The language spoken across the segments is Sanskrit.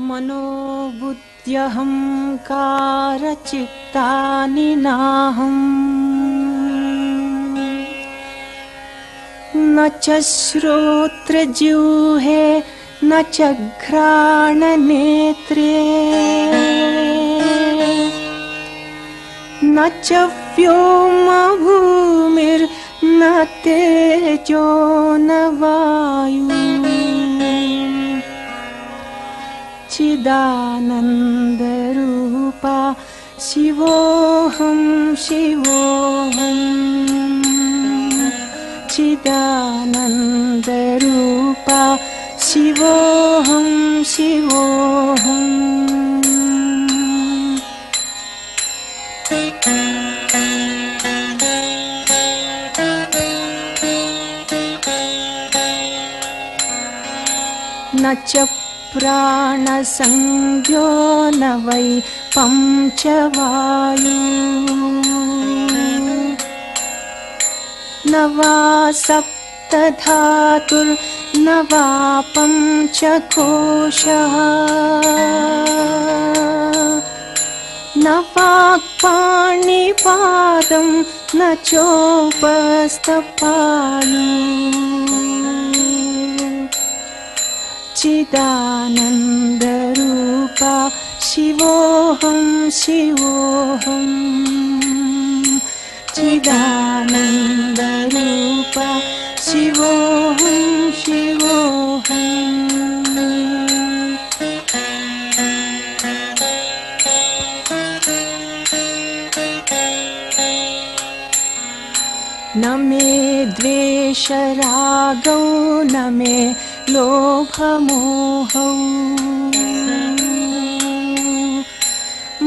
मनोबुद्ध्यहङ्कारचित्तानि नाहम्। न च श्रोत्रजिह्वे न च घ्राणनेत्रे। न च व्योमभूमिर्न तेजो न वायु चिदानन्दरूपा शिवोऽहं शिवोऽहम् चिदानन्दरूपा शिवोऽहं शिवोऽहम् न च प्राणसंज्ञो न वै पञ्चवायु। न वा सप्तधातुर्न वा पञ्चकोशः। न वाक्पाणिपादं न चोपस्तपाणि चिदानन्दरूपा शिवोऽहं शिवोऽहम् चिदानन्दरूपा शिवोऽहं शिवोऽहम् न मे द्वेषरागौ न मे लोभमोहौ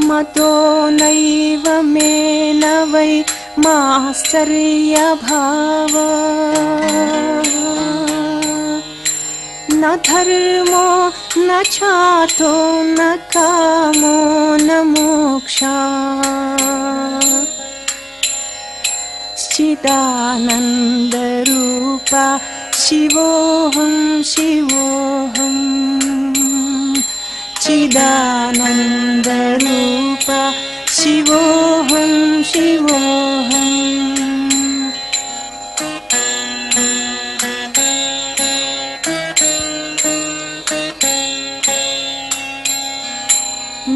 मतो नैव मे न वै मास्तर्यभाव न धर्मो न चातो न कामो न मोक्षा। चिदानन्दरूपा शिवोऽहं शिवोऽहम् चिदानन्दरूपा शिवोऽहं शिवोऽहम्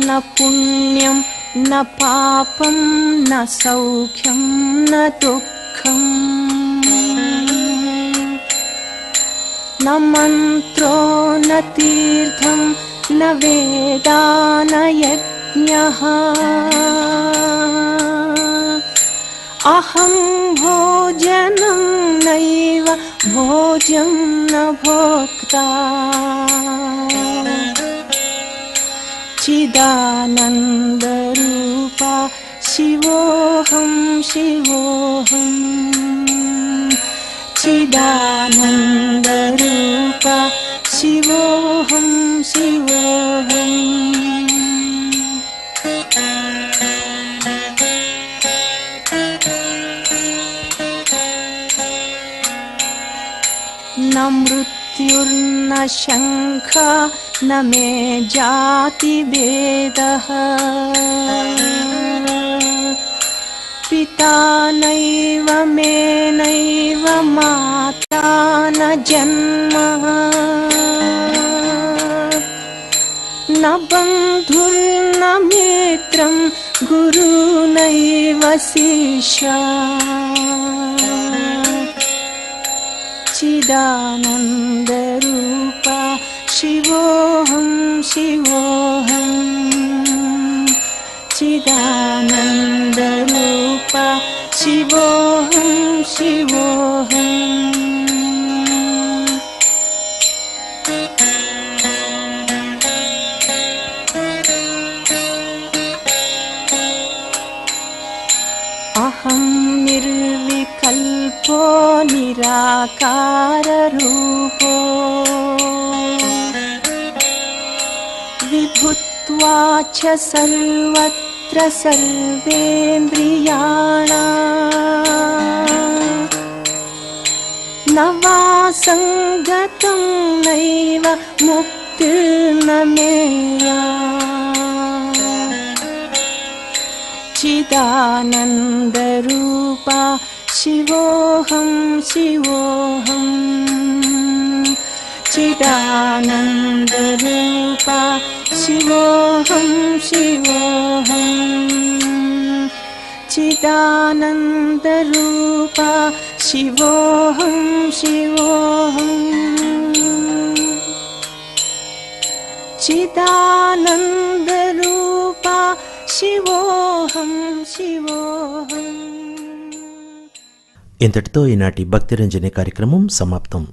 न पुण्यं न पापं न सौख्यं न दुःखम् न मन्त्रो न तीर्थं न वेदा न यज्ञः अहं भोजनं नैव भोजं न भोक्ता। चिदानन्दरूपा शिवोऽहं शिवोऽहम् चिदानन्दरूपा शिवोऽहं शिवोऽहम् न मृत्युर्न शङ्ख न मे जातिभेदः पिता नैव मे नैव माता न जन्म। न बन्धुर्न मित्रं गुरुनैव शिष्या। चिदानन्दरूपा शिवोऽहं शिवोऽहम् चिदानन्दरूपा शिवोऽहं शिवोऽहम् अहं निर्विकल्पो निराकाररूपो। विभुत्वा च सर्वत्र सर्वेन्द्रियाणा न वा सङ्गतं नैव मुक् ज्योतिर्नमेया चिदानन्दरूपा शिवोऽहं शिवोऽहम् चिदानन्दरूपा शिवोऽहं शिवोऽहम् चिदानन्दरूपा शिवोऽहं शिवोऽहम् चिदानन्दरूपा शिवोऽहं शिवोऽहम् ఇంతటితో ఈనాటి భక్తిరంజని కార్యక్రమం సమాప్తం